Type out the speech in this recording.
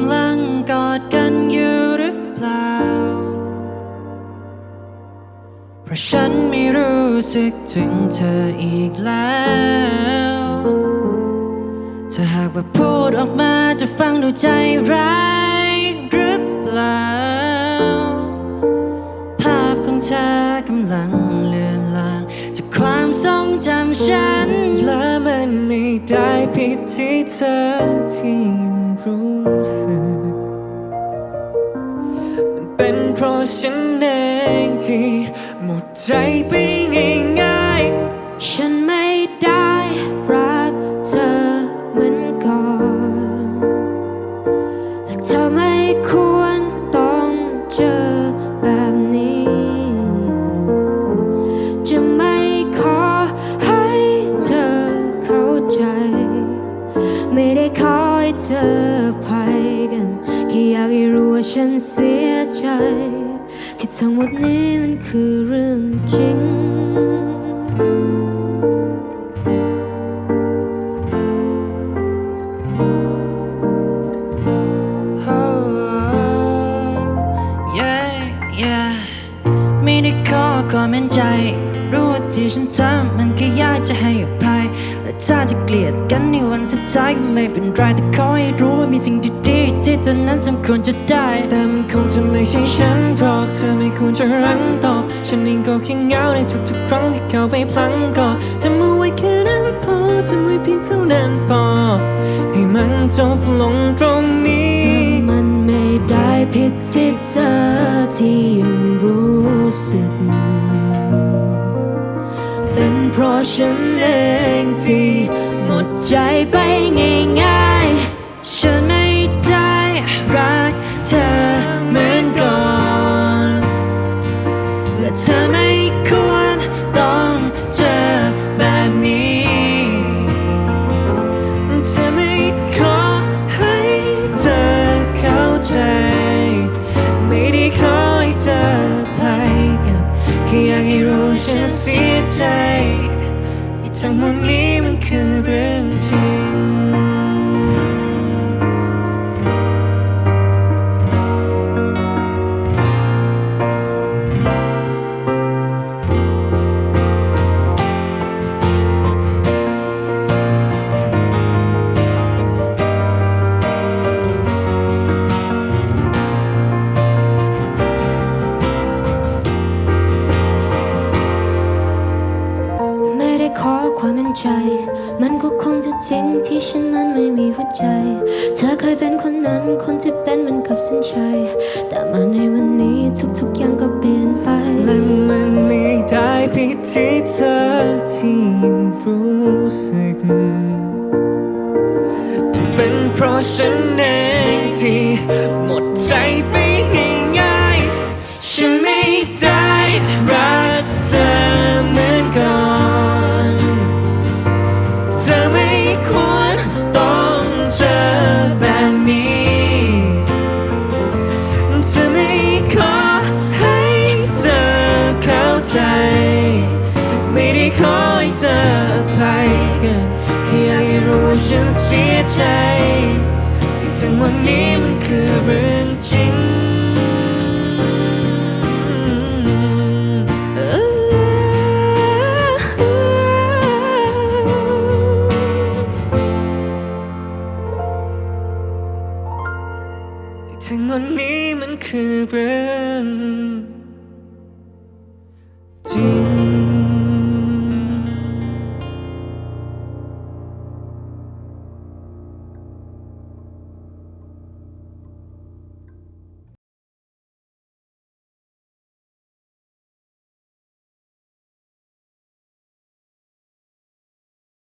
ำลังกอดกันอยู่หรือเปล่า เพราะฉันไม่รู้สึกถึงเธออีกแล้ว ถ้าหากว่าพูดออกมาจะฟังดูใจร้ายหรือเปล่า ภาพของเธอกำลังเลือนลางจากความทรงจำฉันและมันไม่ได้ผิดที่เธอที่ สึก มันเป็นเพราะฉันเองที่หมดใจไปง่ายๆ ฉันไม่ได้รักเธอเหมือนก่อนและเธอไม่ควรต้องเจอแบบนี้ จะไม่ขอให้เธอเข้าใจ ไม่ได้ขอให้เธอ ฉันเสียใจ ที่ทั้งหมดนี้มันคือเรื่องจริง ไม่ได้ขอความเห็นใจ รู้ว่าที่ฉันทำมันแค่อยากจะให้อภัย และถ้าจะเกลียดกันในวันสุดท้ายก็ไม่เป็นไรแต่ขอให้รู้ว่ามีสิ่งดีๆที่เธอนั้นสมควรจะได้ แต่มันคงจะไม่ใช่ฉันหรอกเธอไม่ควรจะรังต่อ ฉันเองก็แค่เหงาในทุกๆครั้งที่เข้าไปพลังก่อจะมาไว้แค่นั้นพอจะไม่เพียงเท่านั้นพอให้มันจบลงตรงนี้มันไม่ได้ผิดที่เธอที่ยังรู้สึก เพราะฉันเองที่หมดใจไปง่ายฉันไม่ได้รักเธอเหมือนก่อน และเธอไม่ควรต้องเจอแบบนี้เธอไม่ขอให้เธอเข้าใจ ไม่ได้ขอให้เธอไปกันแค่อยากให้รู้ฉันเสียใจ ที่ทั้งหมดนี้มันคือ ใจ มันก็คงจะจริงที่ฉันมันไม่มีหัวใจ เธอเคยเป็นคนนั้นคนที่เป็นเหมือนกับเส้นชัยแต่มาในวันนี้ทุกๆอย่างก็เปลี่ยนไป และมันไม่ได้ผิดที่เธอที่ยังรู้สึก เป็นเพราะฉันเองที่หมดใจไปง่ายๆฉันไม่ได้รักเธอ ธอไม่ควรต้องเจอแบบนี้เธอไม่ขอให้เธอเข้าใจ ไม่ได้ขอให้เธออภัยกันแค่อยากให้รู้ว่าฉันเสียใจที่ทั้งหมดนี้มันคือเรื่องจริง ที่ทั้งหมดนี้มันคือเรื่อง